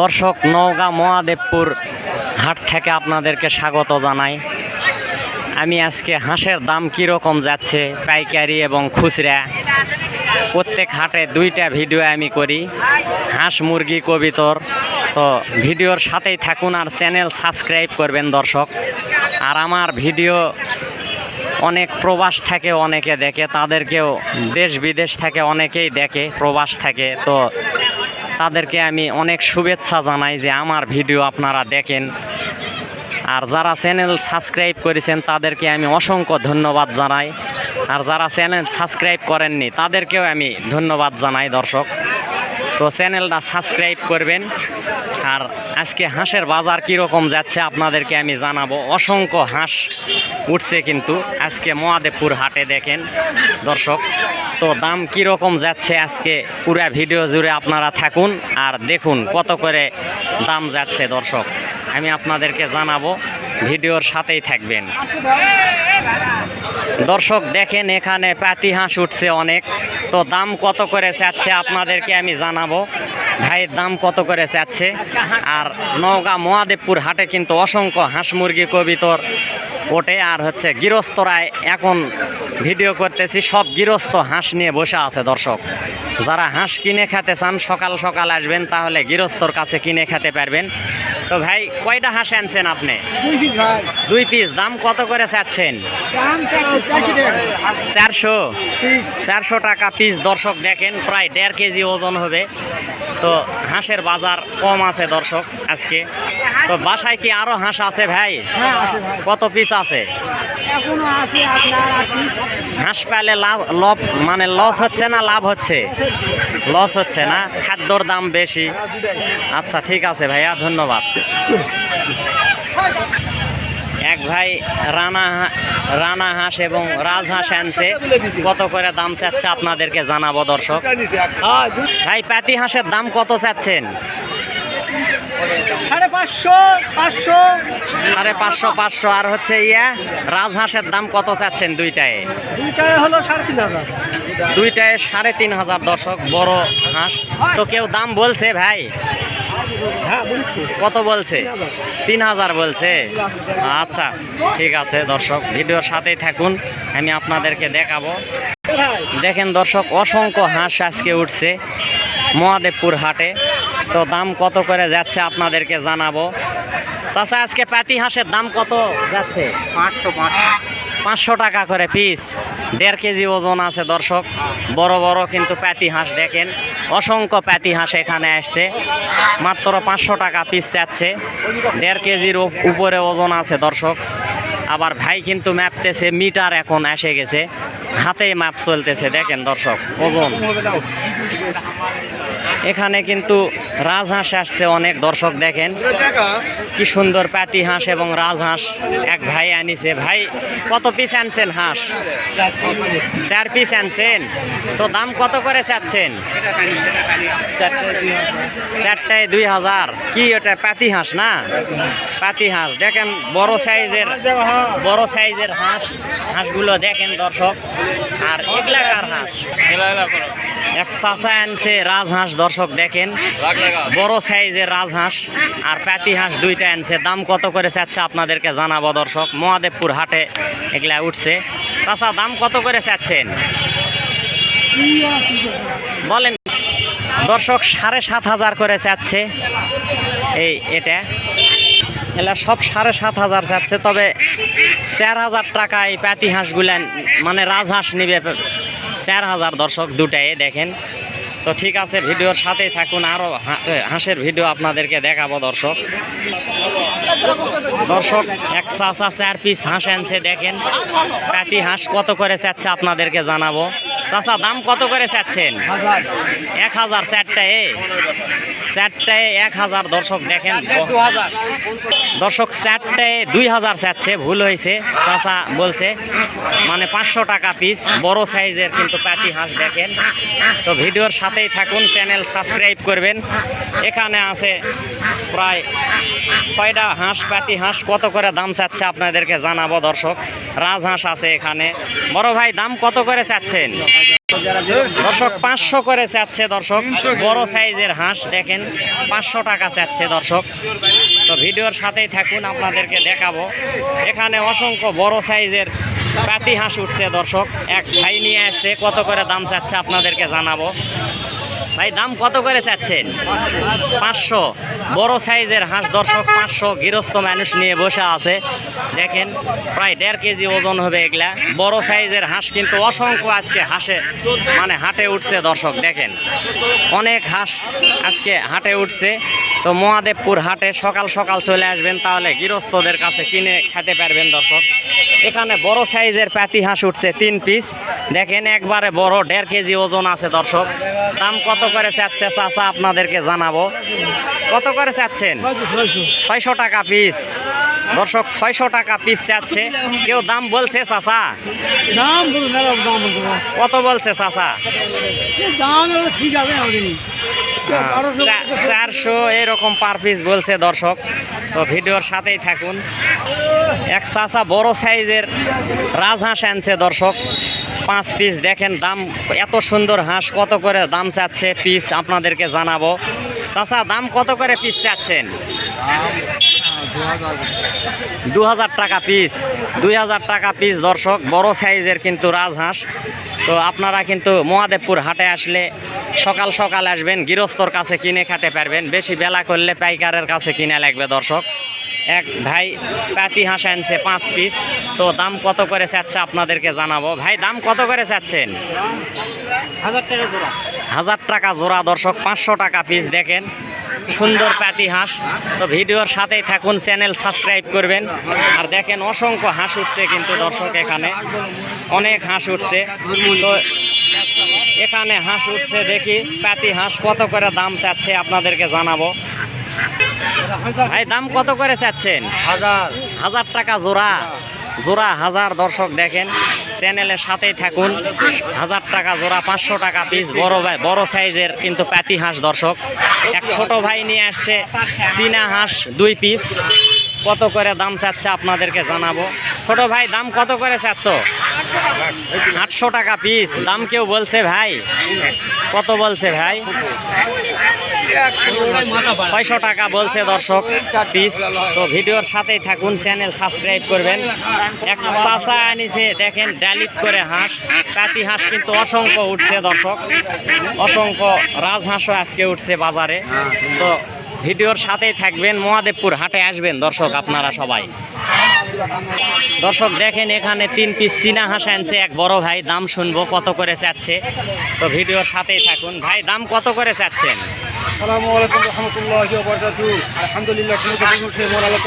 দর্শক, নওগাঁ মহাদেবপুর হাট থেকে আপনাদেরকে স্বাগত জানাই। আমি আজকে হাঁসের দাম কীরকম যাচ্ছে, পাইকারি এবং খুচরা। প্রত্যেক হাটে দুইটা ভিডিও আমি করি। হাঁস, মুরগি, কবিতর। তো ভিডিওর সাথেই থাকুন আর চ্যানেল সাবস্ক্রাইব করবেন দর্শক। আর আমার ভিডিও অনেক প্রবাস থেকে, অনেকে দেখে। তাদেরকেও দেশ বিদেশ থেকে অনেকেই দেখে, প্রবাস থেকে। তো তাদেরকে আমি অনেক শুভেচ্ছা জানাই যে আমার ভিডিও আপনারা দেখেন। আর যারা চ্যানেল সাবস্ক্রাইব করেছেন, তাদেরকে আমি অসংখ্য ধন্যবাদ জানাই। আর যারা চ্যানেল সাবস্ক্রাইব করেননি, তাদেরকেও আমি ধন্যবাদ জানাই, দর্শক। তো চ্যানেলটা সাবস্ক্রাইব করবেন। আর আজকে হাঁসের বাজার কীরকম যাচ্ছে আপনাদেরকে আমি জানাব। অসংখ্য হাঁস উঠছে কিন্তু আজকে মহাদেবপুর হাটে দেখেন দর্শক। তো দাম কীরকম যাচ্ছে আজকে পুরা ভিডিও জুড়ে আপনারা থাকুন আর দেখুন কত করে দাম যাচ্ছে দর্শক। আমি আপনাদেরকে জানাব ভিডিওর সাথেই থাকবেন। দর্শক, দেখেন এখানে পাতি হাঁস উঠছে অনেক। তো দাম কত করে চাচ্ছে আপনাদেরকে আমি জানাব। ভাইয়ের দাম কত করে চাচ্ছে? আর নওগাঁ মহাদেবপুর হাটে কিন্তু অসংখ্য হাঁস মুরগি কবিতর ওঠে। আর হচ্ছে গৃহস্থরায় এখন ভিডিও করতেছি, সব গৃহস্থ হাঁস নিয়ে বসে আছে দর্শক। যারা হাঁস কিনে খেতে চান, সকাল সকাল আসবেন, তাহলে গৃহস্থর কাছে কিনে খেতে পারবেন। তো ভাই কয়টা হাঁস আনছেন আপনি? দুই পিস দাম কত করে চাচ্ছেন? চারশো চারশো? টাকা পিস দর্শক দেখেন প্রায় দেড় কেজি ওজন হবে। তো হাঁসের বাজার কম আছে দর্শক আজকে। তো বাসায় কি আরও হাঁস আছে ভাই? হ্যাঁ কত পিস আছে? হাঁস পালে লাভ লভ মানে লস হচ্ছে না লাভ হচ্ছে। লস হচ্ছে না? খাদ্যর দাম বেশি। আচ্ছা ঠিক আছে ভাইয়া ধন্যবাদ। এক ভাই রানা রানা হাঁস এবং রাজহাঁস আনছে। কত করে দাম চাচ্ছে আপনাদেরকে জানাব দর্শক? ভাই পাতি হাঁসের দাম কত চাচ্ছেন? সাড়ে পাঁচশো পাঁচশো। সাড়ে পাঁচশো পাঁচশো। আর হচ্ছে ইয়া রাজহাঁসের দাম কত চাচ্ছেন দুইটায়? দুইটাই হলো সাড়ে তিন হাজার। দুইটায় সাড়ে তিন হাজার দর্শক বড় হাঁস। তো কেউ দাম বলছে ভাই? কত বলছে? তিন হাজার। বলছে? আচ্ছা ঠিক আছে দর্শক ভিডিওর সাথেই থাকুন আমি আপনাদেরকে দেখাবো। দেখেন দর্শক অসংখ্য হাঁস আজকে উঠছে মহাদেবপুর হাটে। তো দাম কত করে যাচ্ছে আপনাদেরকে জানাব। চাচা আজকে পাতি হাঁসের দাম কত যাচ্ছে? পাঁচশো পাঁচশো। পাঁচশো টাকা করে পিস দেড় কেজি ওজন আছে, দর্শক। বড় বড় কিন্তু প্যাতি হাঁস দেখেন। অসংখ্য প্যাতি হাঁস এখানে আসছে। মাত্র পাঁচশো টাকা পিস চাচ্ছে দেড় কেজির উপ- উপরে ওজন আছে, দর্শক। আবার ভাই কিন্তু ম্যাপতেছে, মিটার এখন এসে গেছে। হাতেই ম্যাপ চলতেছে, দেখেন দর্শক, ওজন। এখানে কিন্তু রাজহাঁস আসছে, অনেক দর্শক দেখেন। কি সুন্দর পাতি হাঁস এবং রাজহাঁস, এক ভাই আনিছে। ভাই, কত পিস আনছেন হাঁস? চার পিস আনছেন? তো দাম কত করে চাচ্ছেন? চারটায় দুই হাজার। কি ওটা পাতি হাঁস না? পাতি হাঁস। দেখেন, বড় সাইজের বড় সাইজের হাঁস, হাঁসগুলো দেখেন দর্শক। আর এক এগুলাকার হাঁস। এক চাচা আনছে রাজহাঁস দর্শক দেখেন। বড় সাইজের রাজহাঁস আর প্যাতি হাঁস দুইটা আনছে। দাম কত করে চাচ্ছে আপনাদেরকে জানাব দর্শক? মহাদেবপুর হাটে এগুলা উঠছে। চাচা দাম কত করে চাচ্ছেন? বলেন। দর্শক সাড়ে সাত হাজার করে চাচ্ছে। এই এটা। এলা সব সাড়ে সাত হাজার চাচ্ছে তবে চার হাজার টাকা এই প্যাতি হাঁসগুলা মানে রাজহাঁস নিবে। চার হাজার দর্শক দুটাই দেখেন। তো ঠিক আছে, ভিডিওর সাথেই থাকুন আরও হাঁসের ভিডিও আপনাদেরকে দেখাবো দর্শক। দর্শক, এক চাষা চার পিস হাঁস আনছে দেখেন। কাটি হাঁস কত করে চাচ্ছে আপনাদেরকে জানাব। চাষা দাম কত করে চাচ্ছেন? হাজার। এক হাজার চারটায় চারটায় এক হাজার। দর্শক দেখেন দর্শক চারটায় দুই হাজার চাচ্ছে ভুল হয়েছে চাচা বলছে। মানে পাঁচশো টাকা পিস বড় সাইজের কিন্তু প্যাটি হাঁস দেখেন। তো ভিডিওর সাথেই থাকুন চ্যানেল সাবস্ক্রাইব করবেন। এখানে আছে প্রায় ছয়টা হাঁস প্যাটি হাঁস কত করে দাম চাচ্ছে আপনাদেরকে জানাব দর্শক। রাজহাঁস আছে এখানে। বড় ভাই দাম কত করে চাচ্ছেন? দর্শক, পাঁচশো করে চাচ্ছে দর্শক। বড় সাইজের হাঁস, দেখেন, পাঁচশো টাকা চাচ্ছে দর্শক। তো ভিডিওর সাথেই থাকুন, আপনাদেরকে দেখাবো। এখানে অসংখ্য বড় সাইজের পাতি হাঁস উঠছে দর্শক। এক ভাই নিয়ে আসছে, কত করে দাম চাচ্ছে আপনাদেরকে জানাব। ভাই, দাম কত করে চাচ্ছেন? পাঁচশো। বড় সাইজের হাঁস দর্শক পাঁচশো গৃহস্থ মানুষ নিয়ে বসে আছে। দেখেন, প্রায় দেড় কেজি ওজন হবে এগুলা। বড় সাইজের হাঁস কিন্তু অসংখ্য আজকে হাঁসে মানে হাটে উঠছে দর্শক, দেখেন। অনেক হাঁস আজকে হাটে উঠছে। তো মহাদেবপুর হাটে সকাল সকাল চলে আসবেন, তাহলে গৃহস্থদের কাছে কিনে খেতে পারবেন দর্শক। এখানে বড় সাইজের প্যাতি হাঁস উঠছে তিন পিস দেখেন একবারে বড় দেড় কেজি ওজন আছে দর্শক। দাম কত করে চাচ্ছে চাচা আপনাদেরকে জানাব। কত করে চাচ্ছেন? ছয়শো টাকা পিস দর্শক ছয়শো টাকা পিস চাচ্ছে কেউ দাম বলছে চাচা? দাম। কত বলছে চাচা? এই দাম হলো ঠিক আছে আমাদের চা- চারশো এরকম পার পিস বলছে দর্শক। তো ভিডিওর সাথেই থাকুন। এক চাচা বড় সাইজের রাজহাঁস আনছে দর্শক। পাঁচ পিস দেখেন দাম এত সুন্দর হাঁস কত করে দাম চাচ্ছে পিস আপনাদেরকে জানাব। চাচা দাম কত করে পিস চাচ্ছেন? দু হাজার টাকা পিস দুই হাজার টাকা পিস দর্শক বড় সাইজের কিন্তু রাজহাঁস। তো আপনারা কিন্তু মহাদেবপুর হাটে আসলে সকাল সকাল আসবেন গৃহস্থর কাছে কিনে খেতে পারবেন। বেশি বেলা করলে পাইকারের কাছে কিনে লাগবে দর্শক। এক ভাই পাতি হাঁস আনছে পাঁচ পিস তো দাম কত করে চাচ্ছে আপনাদেরকে জানাব। ভাই দাম কত করে চাচ্ছেন? হাজার টাকা জোড়া। হাজার টাকা জোড়া দর্শক পাঁচশো টাকা পিস দেখেন। সুন্দর পাতি হাঁস। তো ভিডিওর সাথেই থাকুন চ্যানেল সাবস্ক্রাইব করবেন। আর দেখেন অসংখ্য হাঁস উঠছে কিন্তু দর্শক এখানে। অনেক হাঁস উঠছে। তো এখানে হাঁস উঠছে দেখি পাতি হাঁস কত করে দাম চাচ্ছে আপনাদেরকে জানাব। ভাই দাম কত করে চাচ্ছেন? হাজার। হাজার টাকা জোড়া। জোড়া হাজার দর্শক দেখেন, চ্যানেলের সাথেই থাকুন। হাজার টাকা জোড়া, পাঁচশো টাকা পিস বড় ভাই, বড় সাইজের কিন্তু প্যাতি হাঁস দর্শক। এক ছোট ভাই নিয়ে আসছে, চীনা হাঁস দুই পিস কত করে দাম চাচ্ছে আপনাদেরকে জানাব। ছোট ভাই, দাম কত করে চাচ্ছ? আটশো টাকা পিস দাম কেউ বলছে ভাই? কত বলছে ভাই? ছয়শো টাকা বলছে দর্শক পিস তো ভিডিওর সাথেই থাকুন চ্যানেল সাবস্ক্রাইব করবেন। এক চাষা আনিছে দেখেন, ডালিপ করে হাঁস পাতি হাঁস কিন্তু অসংখ্য উঠছে দর্শক। অসংখ্য রাজহাঁসও আজকে উঠছে বাজারে। তো ভিডিওর সাথেই থাকবেন, মহাদেবপুর হাটে আসবেন দর্শক আপনারা সবাই। দর্শক, দেখেন এখানে তিন পিস চীনা হাঁস আনছে, এক বড় ভাই, দাম শুনব কত করে চাচ্ছে। তো ভিডিওর সাথেই থাকুন। ভাই, দাম কত করে চাচ্ছেন? আসসালামু আলাইকুম রহমতুল্লাহ আলহামদুলিল্লাহ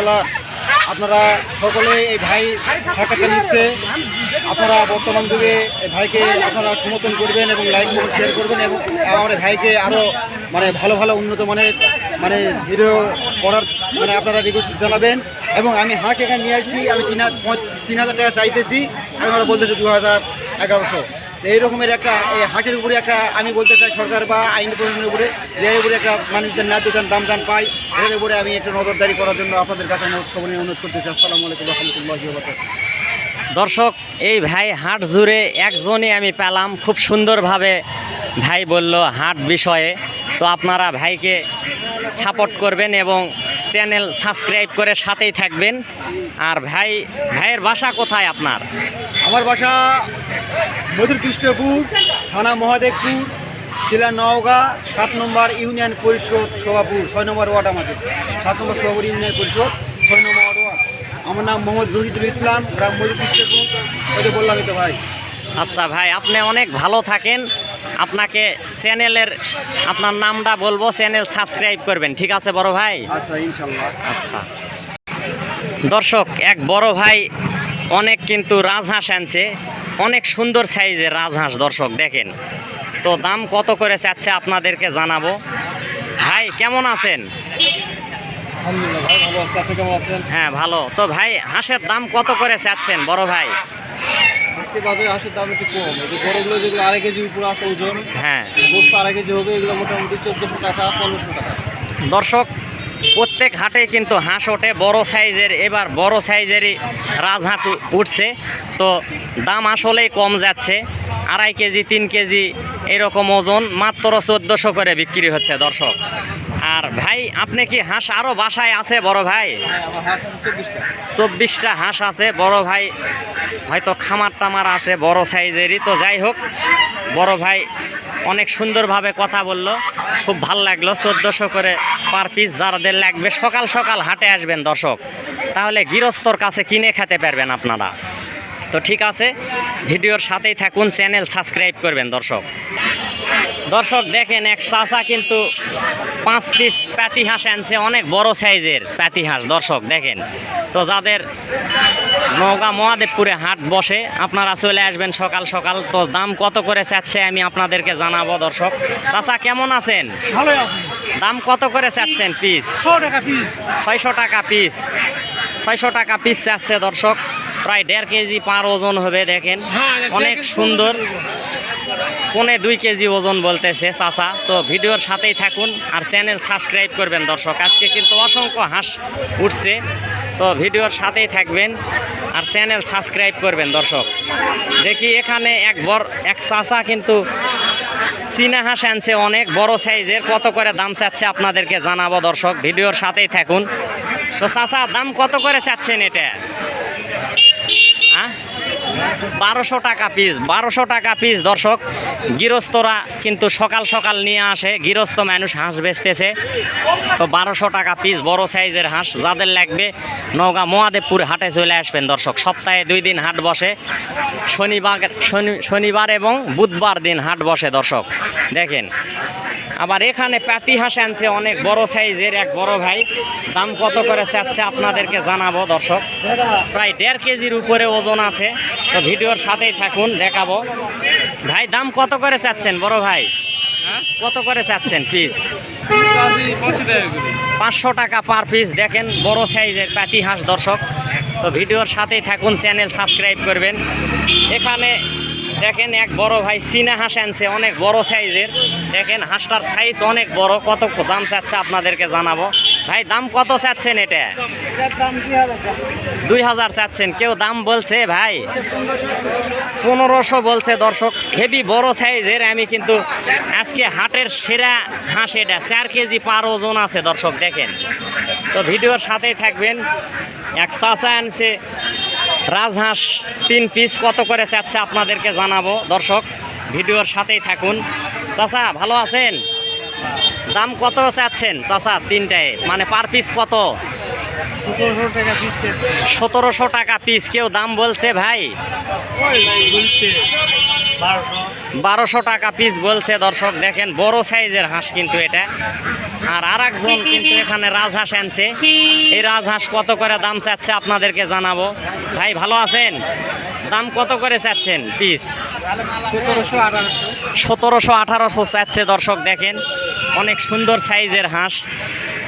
আল্লাহ আপনারা সকলে এই ভাই সাক্ষাৎকার নিচ্ছে। আপনারা বর্তমান যুগে এই ভাইকে আপনারা সমর্থন করবেন এবং লাইক করবেন শেয়ার করবেন এবং আমার ভাইকে আরও মানে ভালো ভালো উন্নত মানের মানে ভিডিও করার মানে আপনারা রিকোয়েস্ট জানাবেন। এবং আমি হাঁস এখানে নিয়ে আসছি। আমি তিন তিন হাজার টাকা চাইতেছি। আমি ওরা বলতেছি দু হাজার এগারোশো। এই রকমের একটা, এই হাঁসের উপরে একটা, আমি বলতে চাই সরকার বা আইন প্রশাসনের উপরে, যে এর উপরে একটা মানুষদের ন্যায্য দাম দাম পাই এর উপরে আমি একটু নজরদারি করার জন্য আপনাদের কাছে আমি সবনে অনুরোধ করতেছি। আসসালামু আলাইকুম রহমতুল্লাহ দর্শক, এই ভাই হাট জুড়ে একজনই আমি পেলাম, খুব সুন্দরভাবে ভাই বলল হাট বিষয়ে। তো আপনারা ভাইকে সাপোর্ট করবেন এবং চ্যানেল সাবস্ক্রাইব করে সাথেই থাকবেন। আর ভাই, ভাইয়ের বাসা কোথায় আপনার? আমার বাসা মধুর কৃষ্ণপুর থানা মহাদেবপুর জেলা নওগাঁ সাত নম্বর ইউনিয়ন পরিষদ সভাপুর ছয় নম্বর ওয়ার্ড আমাদের। সাত নম্বর সভাপুর ইউনিয়ন পরিষদ ছয় নম্বর ওয়ার্ড। আমার নাম মোহাম্মদ রহিদুল ইসলাম গ্রাম মধুর কৃষ্ণপুর। ওই যে বললাম তো ভাই। আচ্ছা ভাই আপনি অনেক ভালো থাকেন। আপনাকে চ্যানেলের আপনার নামটা বলব চ্যানেল সাবস্ক্রাইব করবেন ঠিক আছে বড় ভাই? আচ্ছা ইনশাল্লাহ। আচ্ছা। দর্শক এক বড় ভাই অনেক কিন্তু রাজহাঁস আনছে। অনেক সুন্দর সাইজের রাজহাঁস দর্শক দেখেন। তো দাম কত করে চাচ্ছে আপনাদেরকে জানাব। ভাই কেমন আছেন? হ্যাঁ ভালো। তো ভাই হাঁসের দাম কত করে চাচ্ছেন বড় ভাই? আজকে বাজারে হাঁসের দাম একটু কম। এই যে বড়গুলো যেগুলো আড়াই কেজি উপরে আছে ওজন হ্যাঁ। গোস্ত আড়াই কেজি হবে এগুলো মোটামুটি চোদ্দোশো টাকা পনেরোশো টাকা। দর্শক প্রত্যেক হাটে কিন্তু হাঁস ওঠে, বড় সাইজের, এবার বড় সাইজেরই রাজহাঁস উ- উঠছে। তো দাম আসলেই কম যাচ্ছে। আড়াই কেজি, তিন কেজি এরকম ওজন, মাত্র চোদ্দোশো করে বিক্রি হচ্ছে দর্শক। আর ভাই, আপনি কি হাঁস আরও বাসায় আছে বড় ভাই? চব্বিশটা হাঁস আছে, বড় ভাই হয়তো খামার টামার আছে, বড় সাইজেরই। তো যাই হোক, বড় ভাই অনেক সুন্দরভাবে কথা বলল। খুব ভালো লাগল, চোদ্দোশো করে পার পিস যাদের লাগবে, সকাল সকাল হাটে আসবেন দর্শক। তাহলে গৃহস্থর কাছে কিনে খেতে পারবেন আপনারা। তো ঠিক আছে, ভিডিওর সাথেই থাকুন, চ্যানেল সাবস্ক্রাইব করবেন দর্শক। দর্শক দেখেন, এক চাচা কিন্তু পাঁচ পিস প্যাতি হাঁস আনছে অনেক বড় সাইজের প্যাতি হাঁস, দর্শক দেখেন। তো যাদের নওগাঁ মহাদেবপুরে হাট বসে। আপনারা চলে আসবেন সকাল সকাল। তো দাম কত করে চাচ্ছে আমি আপনাদেরকে জানাব দর্শক। চাচা কেমন আছেন? দাম কত করে চাচ্ছেন পিস ছয়শো টাকা পিস ছয়শো টাকা পিস চাচ্ছে দর্শক। প্রায় দেড় কেজি পার ওজন হবে দেখেন। অনেক সুন্দর। পনে দুই কেজি ওজন বলতেছে চাচা। তো ভিডিওর সাথেই থাকুন আর চ্যানেল সাবস্ক্রাইব করবেন দর্শক। আজকে কিন্তু অসংখ্য হাঁস উঠছে। তো ভিডিওর সাথেই থাকবেন আর চ্যানেল সাবস্ক্রাইব করবেন, দর্শক। দেখি এখানে এক বড়, এক চাষা কিন্তু চীনা হাঁস আনছে, অনেক বড় সাইজের। কত করে দাম চাচ্ছে আপনাদেরকে জানাব, দর্শক। ভিডিওর সাথেই থাকুন। তো চাষা দাম কত করে চাচ্ছেন এটা? বারোশো টাকা পিস বারোশো টাকা পিস দর্শক। গৃহস্থরা কিন্তু সকাল সকাল নিয়ে আসে, গৃহস্থ মানুষ হাঁস বেচতেছে। তো বারোশো টাকা পিস বড় সাইজের হাঁস, যাদের লাগবে নওগাঁ মহাদেবপুর হাটে চলে আসবেন দর্শক। সপ্তাহে দুই দিন হাট বসে, শনিবার, শনি- শনিবার এবং বুধবার দিন হাট বসে দর্শক। দেখেন, আবার এখানে প্যাতি হাঁস আনছে অনেক বড় সাইজের এক বড় ভাই। দাম কত করে চাচ্ছে আপনাদেরকে জানাব দর্শক। প্রায় দেড় কেজির উপরে ওজন আছে। তো ভিডিওর সাথেই থাকুন দেখাবো। ভাই দাম কত করে চাচ্ছেন বড় ভাই? কত করে চাচ্ছেন পিস পাঁচশো টাকা পার পিস দেখেন বড় সাইজের প্যাটি হাঁস দর্শক। তো ভিডিওর সাথেই থাকুন চ্যানেল সাবস্ক্রাইব করবেন। এখানে দেখেন এক বড় ভাই চীনা হাঁস আনছে, অনেক বড় সাইজের। দেখেন, হাঁসটার সাইজ অনেক বড়। কত দাম চাচ্ছে আপনাদেরকে জানাব। ভাই, দাম কত চাচ্ছেন এটা? দুই হাজার চাচ্ছেন। কেউ দাম বলছে, ভাই? পনেরোশো বলছে দর্শক। হেভি বড় সাইজের। আমি কিন্তু আজকে হাটের সেরা হাঁস এটা। চার কেজি পার ওজন আছে দর্শক, দেখেন। তো ভিডিওর সাথেই থাকবেন। এক চাচা আনছে রাজহাঁস তিন পিস কত করে চাচ্ছে আপনাদেরকে জানাব। দর্শক ভিডিওর সাথেই থাকুন। চাচা ভালো আছেন? দাম কত চাচ্ছেন চাচা তিনটায়? মানে পার পিস কত? সতেরোশো টাকা পিস সতেরোশো টাকা পিস কেউ দাম বলছে ভাই? বারোশো। টাকা পিস বলছে দর্শক দেখেন বড় সাইজের হাঁস কিন্তু এটা। আর আর একজন কিন্তু এখানে রাজহাঁস আনছে। এই রাজহাঁস কত করে দাম চাচ্ছে আপনাদেরকে জানাব? ভাই, ভালো আছেন? দাম কত করে চাচ্ছেন পিস সতেরোশো আঠারোশো চাচ্ছে দর্শক, দেখেন। অনেক সুন্দর সাইজের হাঁস।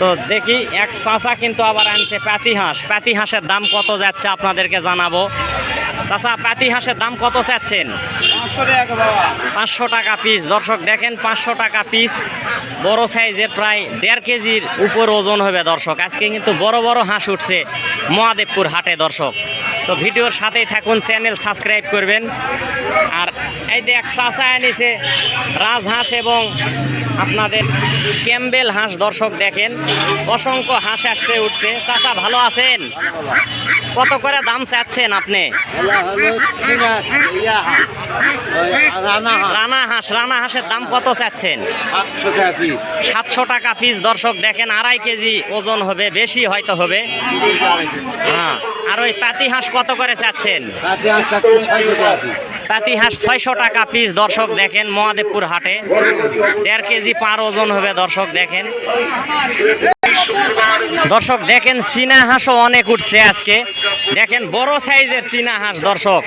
তো দেখি, এক চাচা কিন্তু আবার আনছে প্যাতি হাঁস। প্যাতি হাঁসের দাম কত যাচ্ছে আপনাদেরকে জানাব। চাচা, পাতি হাঁসের দাম কত চাচ্ছেন? পাঁচশো টাকা পিস দর্শক, দেখেন পাঁচশো টাকা পিস বড় সাইজের প্রায় দেড় কেজির উপর ওজন হবে দর্শক। আজকে কিন্তু বড় বড় হাঁস উঠছে মহাদেবপুর হাটে দর্শক। তো ভিডিওর সাথেই থাকুন, চ্যানেল সাবস্ক্রাইব করবেন। আর এই যে এক চাচা এনেছে রাজহাঁস এবং আপনাদের ক্যাম্বেল হাঁস দর্শক দেখেন, অসংখ্য হাঁস আসতে উঠছে। চাচা, ভালো আছেন? কত করে দাম চাচ্ছেন আপনি? রানা হাঁস রানা হাঁসের দাম কত চাচ্ছেন? সাতশো টাকা পিস দর্শক দেখেন, আড়াই কেজি ওজন হবে, বেশি হয়তো হবে। হ্যাঁ আর ওই পাতি হাঁস কত করে চাচ্ছেন? পাতি হাঁস ছয়শো টাকা পিস দর্শক দেখেন, মহাদেবপুর হাটে। দেড় কেজি পার ওজন হবে, দর্শক দেখেন। দর্শক দেখেন, চীনা হাঁসও অনেক উঠছে আজকে। দেখেন বড় সাইজের চীনা হাঁস দর্শক।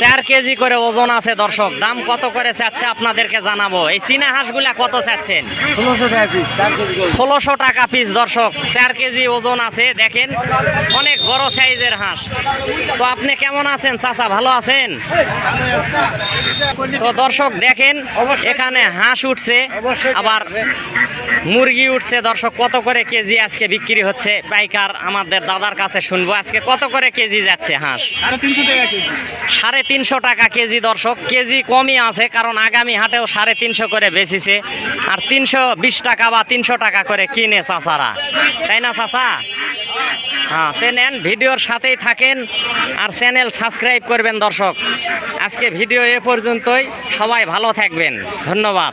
চার কেজি করে ওজন আছে দর্শক। দাম কত করে চাচ্ছে আপনাদেরকে জানাব। এই চীনা হাঁসগুলা কত চাচ্ছেন? ষোলোশো টাকা পিস দর্শক। চার কেজি ওজন আছে দেখেন। অনেক বড় সাইজের হাঁস। তো আপনি কেমন আছেন চাচা ভালো আছেন? তো দর্শক দেখেন এখানে হাঁস উঠছে আবার মুরগি উঠছে দর্শক। কত করে কেজি আজকে আজকে বিক্রি হচ্ছে? পাইকার আমাদের দাদার কাছে শুনব। আজকে কত করে কেজি যাচ্ছে হাঁস? সাড়ে তিনশো টাকা কেজি। সাড়ে তিনশো টাকা কেজি দর্শক। কেজি কমই আছে কারণ আগামী হাটেও সাড়ে তিনশো করে বেচিছে। আর তিনশো বিশ টাকা বা তিনশো টাকা করে কিনে চাচারা। তাই না চাচা? হ্যাঁ সে নেন ভিডিওর সাথেই থাকেন আর চ্যানেল সাবস্ক্রাইব করবেন দর্শক। আজকে ভিডিও এ পর্যন্তই। সবাই ভালো থাকবেন। ধন্যবাদ।